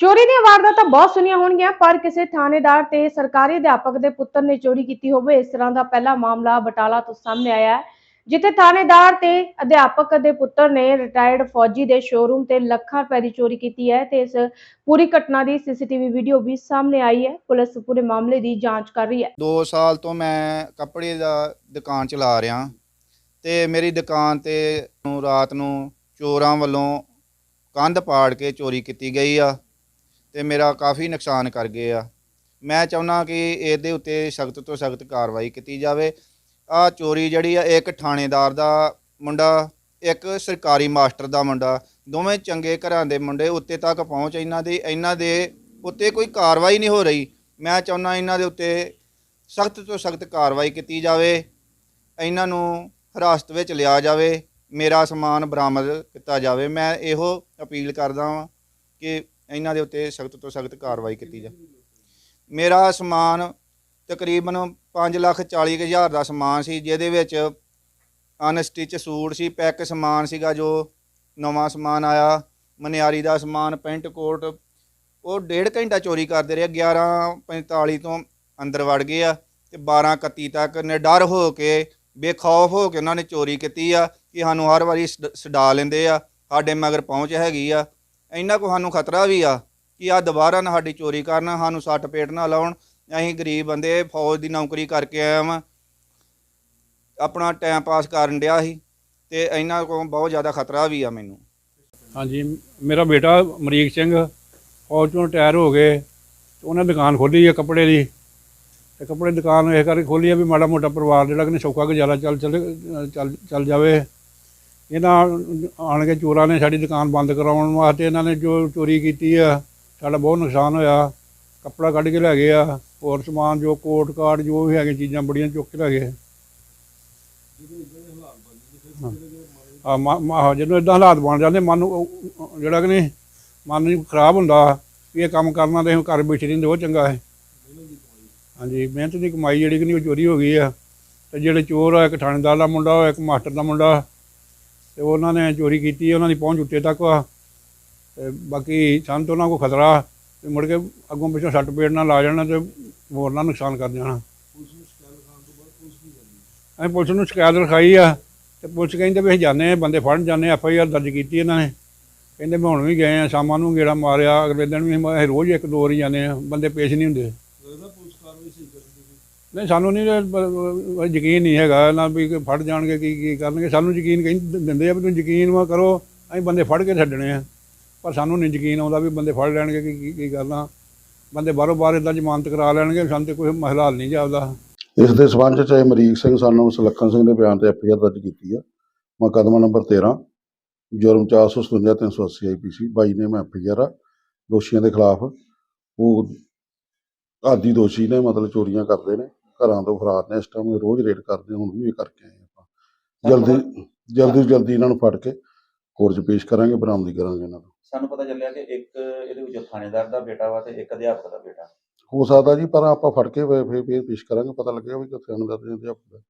ਚੋਰੀ ਦੀਆਂ ਵਾਰਦਾਤਾਂ ਬਹੁਤ ਸੁਣੀਆਂ ਹੋਣਗੀਆਂ, ਪਰ ਕਿਸੇ ਥਾਣੇਦਾਰ ਤੇ ਸਰਕਾਰੀ ਅਧਿਆਪਕ ਦੇ ਪੁੱਤਰ ਨੇ ਚੋਰੀ ਕੀਤੀ ਹੋਵੇ, ਇਸ ਤਰ੍ਹਾਂ ਦਾ ਪਹਿਲਾ ਮਾਮਲਾ ਬਟਾਲਾ ਤੋਂ ਸਾਹਮਣੇ ਆਇਆ ਹੈ, ਜਿੱਥੇ ਥਾਣੇਦਾਰ ਤੇ ਅਧਿਆਪਕ ਦੇ ਪੁੱਤਰ ਨੇ ਰਿਟਾਇਰਡ ਫੌਜੀ ਦੇ ਸ਼ੋਰੂਮ ਤੇ ਲੱਖਾਂ ਰੁਪਏ ਦੀ ਚੋਰੀ ਕੀਤੀ ਹੈ ਤੇ ਇਸ ਪੂਰੀ ਘਟਨਾ ਦੀ ਸੀਸੀਟੀਵੀ ਵੀਡੀਓ ਵੀ ਸਾਹਮਣੇ ਆਈ ਹੈ, ਪੁਲਿਸ ਪੂਰੇ ਮਾਮਲੇ ਦੀ ਜਾਂਚ ਕਰ ਰਹੀ ਹੈ। 2 ਸਾਲ ਤੋਂ ਮੈਂ ਕੱਪੜੇ ਦਾ ਦੁਕਾਨ ਚਲਾ ਰਿਹਾ, ਤੇ ਮੇਰੀ ਦੁਕਾਨ ਤੇ ਨੂੰ ਰਾਤ ਨੂੰ ਚੋਰਾਂ ਵੱਲੋਂ ਕੰਧ ਪਾੜ ਕੇ ਚੋਰੀ ਕੀਤੀ ਗਈ ਆ। ਤੇ ਮੇਰਾ ਕਾਫੀ ਨੁਕਸਾਨ ਕਰ ਗਏ ਆ। ਮੈਂ ਚਾਹੁੰਦਾ ਕਿ ਇਹਦੇ ਉੱਤੇ ਸਖਤ ਤੋਂ ਸਖਤ ਕਾਰਵਾਈ ਕੀਤੀ ਜਾਵੇ। ਆ ਚੋਰੀ ਜਿਹੜੀ ਆ, ਇੱਕ ਥਾਣੇਦਾਰ ਦਾ ਮੁੰਡਾ, ਇੱਕ ਸਰਕਾਰੀ ਮਾਸਟਰ ਦਾ ਮੁੰਡਾ, ਦੋਵੇਂ ਚੰਗੇ ਘਰਾਂ ਦੇ ਮੁੰਡੇ ਉੱਤੇ ਤੱਕ ਪਹੁੰਚ ਇਹਨਾਂ ਦੀ, ਇਹਨਾਂ ਦੇ ਉੱਤੇ ਕੋਈ ਕਾਰਵਾਈ ਨਹੀਂ ਹੋ ਰਹੀ। ਮੈਂ ਚਾਹੁੰਦਾ ਇਹਨਾਂ ਦੇ ਉੱਤੇ ਸਖਤ ਤੋਂ ਸਖਤ ਕਾਰਵਾਈ ਕੀਤੀ ਜਾਵੇ। ਇਹਨਾਂ ਨੂੰ ਹਿਰਾਸਤ ਵਿੱਚ ਲਿਆ ਜਾਵੇ। ਮੇਰਾ ਸਮਾਨ ਬਰਾਮਦ ਕੀਤਾ ਜਾਵੇ। ਮੈਂ ਇਹੋ ਅਪੀਲ ਕਰਦਾ ਹਾਂ ਕਿ ਇਹਨਾਂ ਦੇ ਉੱਤੇ ਸਖਤ ਤੋਂ ਸਖਤ ਕਾਰਵਾਈ ਕੀਤੀ ਜਾ ਮੇਰਾ ਸਮਾਨ ਤਕਰੀਬਨ 5 ਲੱਖ 40 ਕੁ ਹਜ਼ਾਰ ਦਾ ਸਮਾਨ ਸੀ, ਜਿਹਦੇ ਵਿੱਚ ਅਨਸਟਿਚ ਸੂਟ ਸੀ ਪੈਕ ਸਮਾਨ ਸੀਗਾ ਜੋ ਨਵਾਂ ਸਮਾਨ ਆਇਆ, ਮਨਿਆਰੀ ਦਾ ਸਮਾਨ, ਪੈਂਟ ਕੋਟ। ਉਹ ਡੇਢ ਘੰਟਾ ਚੋਰੀ ਕਰਦੇ ਰਹੇ 11:45 ਤੋਂ ਅੰਦਰ ਵੜ ਗਏ ਆ ਤੇ 12:31 ਤੱਕ ਨਿਡਰ ਹੋ ਕੇ, ਬੇਖੌਫ ਹੋ ਕੇ ਉਹਨਾਂ ਨੇ ਚੋਰੀ ਕੀਤੀ ਆ ਕਿ ਸਾਨੂੰ ਹਰ ਵਾਰੀ ਛਡ- ਛਡਾ ਲੈਂਦੇ ਆ, ਸਾਡੇ ਮਗਰ ਪਹੁੰਚ ਹੈਗੀ ਆ। ਇੰਨਾ ਕੋ ਸਾਨੂੰ ਖਤਰਾ ਵੀ ਆ ਕਿ ਆ ਦੁਬਾਰਾ ਨਾ ਸਾਡੀ ਚੋਰੀ ਕਰਨ, ਸਾਨੂੰ ਸੱਟ ਪੇਟ ਨਾ ਲਾਉਣ। ਅਸੀਂ ਗਰੀਬ ਬੰਦੇ, ਫੌਜ ਦੀ ਨੌਕਰੀ ਕਰਕੇ ਆਇਆ ਵਾਂ। ਆਪਣਾ ਟਾਈਮ ਪਾਸ ਕਰਨ ਡਿਆ ਸੀ ਤੇ ਇਹਨਾਂ ਕੋਲ ਬਹੁਤ ਜ਼ਿਆਦਾ ਖਤਰਾ ਵੀ ਆ ਮੈਨੂੰ। ਹਾਂਜੀ, ਮੇਰਾ ਬੇਟਾ ਅਮਰੀਕ ਸਿੰਘ, ਫੌਜ ਤੋਂ ਰਿਟਾਇਰ ਹੋ ਗਏ। ਤੇ ਉਹਨੇ ਦੁਕਾਨ ਖੋਲੀ ਹੈ ਕੱਪੜੇ ਦੀ। ਤੇ ਕੱਪੜੇ ਦੀ ਦੁਕਾਨ ਇਹ ਕਰਕੇ ਖੋਲੀ ਹੈ ਵੀ ਮਾੜਾ ਮੋਟਾ ਪਰਿਵਾਰ ਜਿਹੜਾ ਕਿ ਸੌਖਾ ਗੁਜ਼ਾਰਾ ਚੱਲ ਚੱਲ ਚੱਲ ਚੱਲ ਜਾਵੇ। ਇਹਨਾਂ ਆਣ ਕੇ ਚੋਰਾਂ ਨੇ ਸਾਡੀ ਦੁਕਾਨ ਬੰਦ ਕਰਾਉਣ ਵਾਸਤੇ ਇਹਨਾਂ ਨੇ ਜੋ ਚੋਰੀ ਕੀਤੀ ਆ, ਸਾਡਾ ਬਹੁਤ ਨੁਕਸਾਨ ਹੋਇਆ। ਕੱਪੜਾ ਕੱਢ ਕੇ ਲੈ ਗਏ ਆ, ਹੋਰ ਸਮਾਨ ਜੋ ਕੋਟ ਕਾਰਡ ਜੋ ਵੀ ਹੈਗੇ ਚੀਜ਼ਾਂ ਬੜੀਆਂ ਚੁੱਕ ਕੇ ਲੈ ਗਏ। ਆ ਮਾ ਜਦੋਂ ਇਦਾਂ ਹਾਲਾਤ ਬਣ ਜਾਂਦੇ, ਮਨ ਨੂੰ ਉਹ- ਜਿਹੜਾ ਕਿ ਨਹੀਂ, ਮਨ ਨੂੰ ਖਰਾਬ ਹੁੰਦਾ, ਵੀ ਇਹ ਕੰਮ ਕਰਨਾ ਤੇ ਘਰ ਬੈਠੇ ਰਹਿੰਦੇ, ਉਹ ਚੰਗਾ ਹੈ। ਹਾਂਜੀ, ਮਿਹਨਤ ਦੀ ਕਮਾਈ ਜਿਹੜੀ ਕਿ ਨਹੀਂ, ਉਹ ਚੋਰੀ ਹੋ ਗਈ ਆ। ਤੇ ਜਿਹੜੇ ਚੋਰ ਆ, ਇੱਕ ਥਾਣੇਦਾਰ ਦਾ ਮੁੰਡਾ, ਇੱਕ ਮਾਸਟਰ ਦਾ ਮੁੰਡਾ ਤੇ ਉਹਨਾਂ ਨੇ ਚੋਰੀ ਕੀਤੀ ਉਹਨਾਂ ਦੀ ਪਹੁੰਚ ਉੱਤੇ ਤੱਕ ਆ। ਤੇ ਬਾਕੀ ਸਾਨੂੰ ਤਾਂ ਉਹਨਾਂ ਕੋ ਖਤਰਾ ਵੀ ਮੁੜ ਕੇ ਅੱਗੋਂ ਪਿੱਛੋਂ ਸੱਟ ਪੇੜ ਨਾਲ ਲਾ ਜਾਣਾ ਤੇ ਹੋਰ ਨਾ ਨੁਕਸਾਨ ਕਰ ਜਾਣਾ ਅਸੀਂ ਪੁਲਿਸ ਨੂੰ ਸ਼ਿਕਾਇਤ ਲਿਖਾਈ ਆ ਤੇ ਪੁਲਿਸ ਕਹਿੰਦੇ ਵੀ ਅਸੀਂ ਜਾਂਦੇ ਆ ਬੰਦੇ ਫੜਨ ਜਾਂਦੇ ਐਫ ਆਈ ਆਰ ਦਰਜ ਕੀਤੀ ਇਹਨਾਂ ਨੇ। ਕਹਿੰਦੇ ਮੈਂ ਹੁਣ ਵੀ ਗਏ ਆ ਸ਼ਾਮਾਂ ਨੂੰ ਗੇੜਾ ਮਾਰਿਆ ਅਗਲੇ ਦਿਨ ਵੀ ਅਸੀਂ ਰੋਜ਼ ਇੱਕ ਦੋ ਵਾਰੀ ਜਾਂਦੇ ਆ ਬੰਦੇ ਪੇਸ਼ ਨਹੀਂ ਹੁੰਦੇ। ਨਹੀਂ, ਸਾਨੂੰ ਨਹੀਂ ਇਹ ਬ- ਯਕੀਨ ਨਹੀਂ ਹੈਗਾ ਨਾ ਵੀ ਕਿ ਫੜ ਜਾਣਗੇ, ਕੀ ਕੀ ਕਰਨਗੇ। ਸਾਨੂੰ ਯਕੀਨ ਕਹਿੰਦੇ ਦਿੰਦੇ ਆ ਵੀ ਤੁਸੀਂ ਯਕੀਨ ਵਾ ਕਰੋ, ਅਸੀਂ ਬੰਦੇ ਫੜ ਕੇ ਛੱਡਣੇ ਆ। ਪਰ ਸਾਨੂੰ ਨਹੀਂ ਯਕੀਨ ਆਉਂਦਾ ਵੀ ਬੰਦੇ ਫੜ ਲੈਣਗੇ ਕੀ ਕੀ- ਕੀ ਕਰਨਾ। ਬੰਦੇ ਬਾਹਰੋਂ ਬਾਹਰ ਇਦਾਂ ਜ਼ਮਾਨਤ ਕਰਾ ਲੈਣਗੇ, ਸਾਨੂੰ ਤੇ ਕੋਈ ਮਸਲਾ ਹੱਲ ਨਹੀਂ ਜਾਪਦਾ ਇਸ ਦੇ ਸਬੰਧ ਚ ਅਮਰੀਕ ਸਿੰਘ ਸਾਨੂੰ ਸੁਲੱਖਣ ਸਿੰਘ ਦੇ ਬਿਆਨ ਤੇ ਐਫਆਈਆਰ ਦਰਜ ਕੀਤੀ ਹੈ ਮੁਕੱਦਮਾ ਨੰਬਰ 13 ਜੁਰਮ 457 380 ਆਈਪੀਸੀ 22 ਨੇ ਮੈਂ ਐਫਆਈਆਰ ਆ, ਦੋਸ਼ੀਆਂ ਦੇ ਖਿਲਾਫ ਉਹ ਆਦੀ ਦੋਸ਼ੀ ਨੇ ਮਤਲਬ ਚੋਰੀਆਂ ਕਰਦੇ ਨੇ। ਘਰਾਂ ਤੋਂ ਫਰਾਰ ਨੇ ਇਸ ਟਾਈਮ ਰੋਜ਼ ਰੇਡ ਕਰਦੇ ਹੁਣ ਵੀ ਇਹ ਕਰਕੇ ਆਏ ਆਪਾਂ। ਜਲਦੀ ਜਲਦੀ ਜਲਦੀ ਇਹਨਾਂ ਨੂੰ ਫੜ ਕੇ ਕੋਰਟ 'ਚ ਪੇਸ਼ ਕਰਾਂਗੇ ਬਰਾਮਦੀ ਕਰਾਂਗੇ ਇਹਨਾਂ ਨੂੰ ਸਾਨੂੰ ਪਤਾ ਚੱਲਿਆ ਕਿ ਇੱਕ ਇਹਦੇ ਵਿੱਚ ਥਾਣੇਦਾਰ ਦਾ ਬੇਟਾ ਵਾ ਤੇ ਇੱਕ ਅਧਿਆਪਕ ਦਾ ਬੇਟਾ। ਹੋ ਸਕਦਾ ਜੀ ਪਰ ਆਪਾਂ ਫੜ ਕੇ ਫਿਰ ਫਿਰ ਪੇਸ਼ ਕਰਾਂਗੇ ਪਤਾ ਲੱਗੇਗਾ ਵੀ ਕਿੱਥੇ ਅਨਦਰ ਦੇ ਅਧਿਆਪਕ ਹੈ